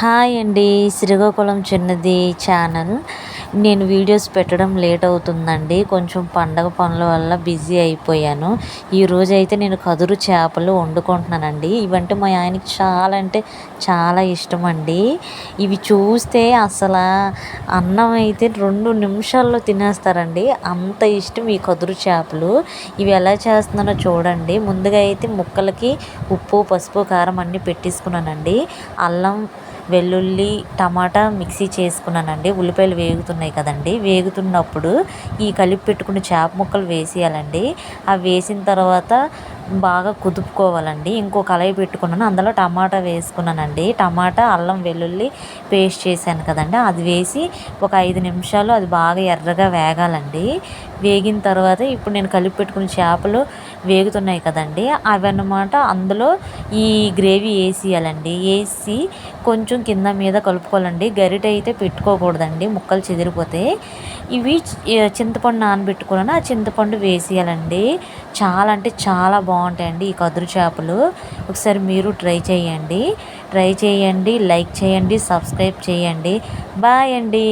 Hi అండి శ్రీకాకుళం చిన్నది channel. నేను వీడియోస్ పెట్టడం లేట్ అవుతుందండి. కొంచెం పండగ పనుల వల్ల బిజీ అయిపోయాను. ఈరోజు అయితే నేను కదురు చేపలు వండుకుంటున్నానండి. ఇవంటే మా ఆయనకి చాలా అంటే చాలా ఇష్టం అండి ఇవి చూస్తే అసలు అన్నం అయితే రెండు నిమిషాల్లో తినేస్తారండి. అంత ఇష్టం ఈ కదురు చేపలు. ఇవి ఎలా చేస్తున్నానో చూడండి. ముందుగా అయితే ముక్కలకి ఉప్పు పసుపు కారం అన్నీ పెట్టేసుకున్నానండి. అల్లం వెల్లుల్లి టమాటా మిక్సీ చేసుకున్నానండి. ఉల్లిపాయలు వేగుతున్నాయి కదండి. వేగుతున్నప్పుడు ఈ కలిపి పెట్టుకున్న చేప ముక్కలు వేసేయాలండి. అవి వేసిన తర్వాత బాగా కుదుపుకోవాలండి. ఇంకో కళాయి పెట్టుకున్నాను. అందులో టమాటా వేసుకున్నానండి. టమాటా అల్లం వెల్లుల్లి పేస్ట్ చేశాను కదండి. అది వేసి ఒక ఐదు నిమిషాలు అది బాగా ఎర్రగా వేగాలండి. వేగిన తర్వాత ఇప్పుడు నేను కలిపి పెట్టుకున్న చేపలు వేగుతున్నాయి కదండి. అవి అన్నమాట అందులో ఈ గ్రేవీ వేసేయాలండి వేసి కొంచెం కింద మీద కలుపుకోవాలండి. గరిట అయితే పెట్టుకోకూడదండి. ముక్కలు చెదిరిపోతే. ఇవి చింతపండు నానబెట్టుకున్నాను? ఆ చింతపండు వేసేయాలండి. చాలా అంటే చాలా బాగుంటాయండి ఈ కదురు చేపలు. ఒకసారి మీరు ట్రై చేయండి. ట్రై చేయండి లైక్ చేయండి సబ్స్క్రైబ్ చేయండి. బాయ్ అండి.